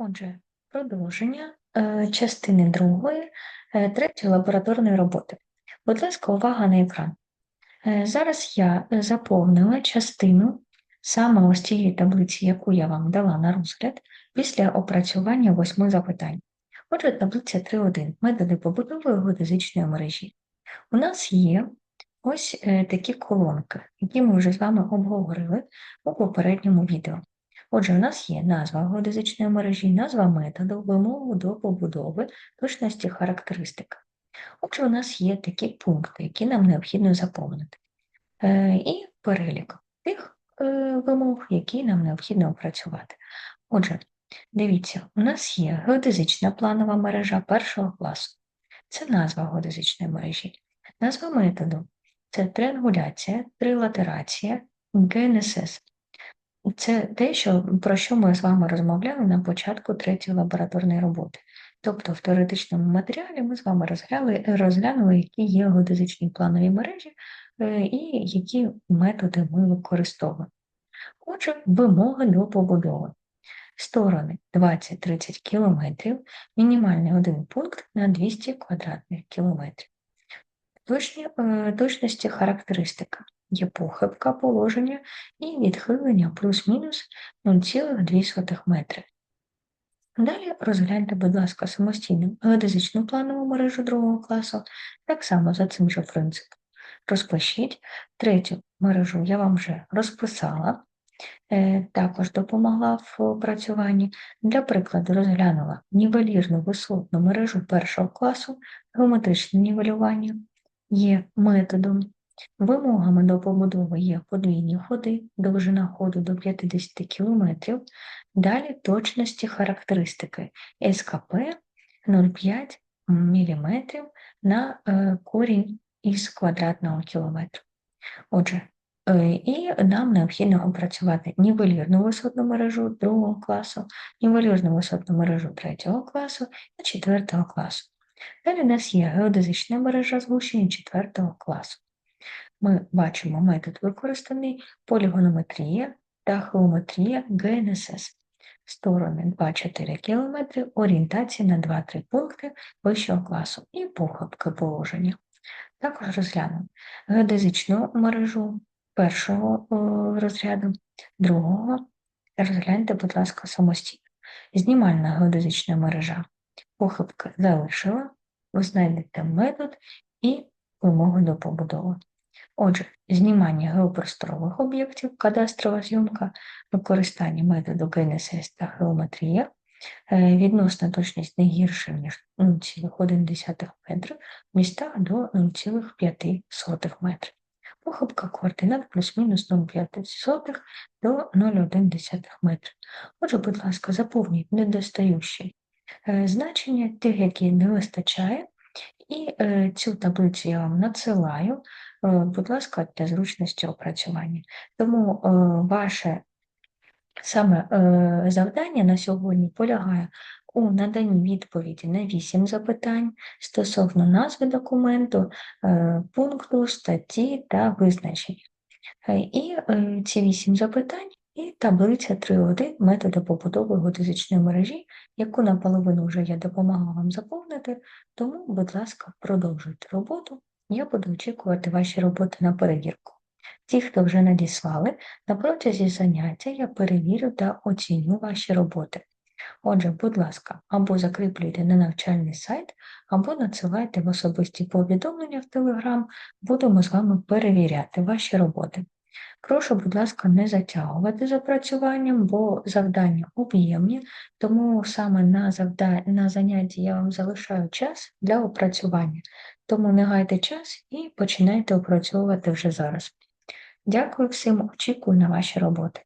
Отже, продовження е, частини другої, е, третьої лабораторної роботи. Будь ласка, увага на екран. Е, Зараз я заповнила частину саме ось цієї таблиці, яку я вам дала на розгляд, після опрацювання восьми запитань. Отже, таблиця 3.1. Методи побудови геодезичної мережі. У нас є ось такі колонки, які ми вже з вами обговорили у попередньому відео. Отже, у нас є назва геодезичної мережі, назва методу, вимогу до побудови, точності характеристика. Отже, у нас є такі пункти, які нам необхідно заповнити. Е, І перелік тих е, вимог, які нам необхідно опрацювати. Отже, дивіться, у нас є геодезична планова мережа першого класу. Це назва геодезичної мережі. Назва методу це триангуляція, трилатерація, ГНСС. Це те, що, про що ми з вами розмовляли на початку третьої лабораторної роботи. Тобто в теоретичному матеріалі ми з вами розглянули, розглянули які є геодезичні планові мережі е, і які методи ми використовуємо. Отже, вимоги до побудови. Сторони 20-30 км, мінімальний один пункт на 200 квадратних кілометрів. Точні, е, точності характеристика є похибка положення і відхилення плюс-мінус 0,2 метри. Далі розгляньте, будь ласка, самостійно геодезичну планову мережу другого класу, так само за цим же принципом. Розпишіть. Третю мережу я вам вже розписала, е, також допомогла в опрацюванні. Для прикладу, розглянула нівелірну висотну мережу першого класу, геометричне нівелювання є методом. Вимогами до побудови є подвійні ходи, довжина ходу до 50 км, далі точності характеристики СКП 0,5 мм на е, корінь із квадратного кілометра. Отже, е, і нам необхідно опрацювати нівелірну висотну мережу другого класу, нівелірну висотну мережу третього класу та четвертого класу. Далі у нас є геодезична мережа згущення четвертого класу. Ми бачимо метод використаний полігонометрія та геометрія ГНСС. Сторони 2-4 км, орієнтація на 2-3 пункти вищого класу і похибки положення. Також розглянемо геодезичну мережу першого о, розряду, другого. Розгляньте, будь ласка, самостійно. Знімальна геодезична мережа. Похибки залишила, ви знайдете метод і вимоги до побудови. Отже, знімання геопросторових об'єктів, кадастрова зйомка, використання методу ГНСС та геометрія, е, відносна точність не гірша, ніж 0,1 метр, в містах до 0,5 метрів. Похибка координат плюс-мінус 0,5 до 0,1 метр. Отже, будь ласка, заповніть недостаючі е, значення тих, які не вистачає, і е, цю таблицю я вам надсилаю, е, будь ласка, для зручності опрацювання. Тому е, ваше саме завдання на сьогодні полягає у наданні відповіді на 8 запитань стосовно назви документу, пункту, статті та визначень. Е, І ці 8 запитань і таблиця 3.1 методи побудови геодезичної мережі, яку наполовину вже я допомагала вам заповнити, тому, будь ласка, продовжуйте роботу. Я буду очікувати ваші роботи на перевірку. Ті, хто вже надіслали, на протязі заняття я перевірю та оціню ваші роботи. Отже, будь ласка, або закріплюйте на навчальний сайт, або надсилайте в особисті повідомлення в Telegram, будемо з вами перевіряти ваші роботи. Прошу, будь ласка, не затягувати з опрацюванням, бо завдання об'ємні, тому саме на, завда... на занятті я вам залишаю час для опрацювання. Тому не гайте час і починайте опрацьовувати вже зараз. Дякую всім, очікую на ваші роботи.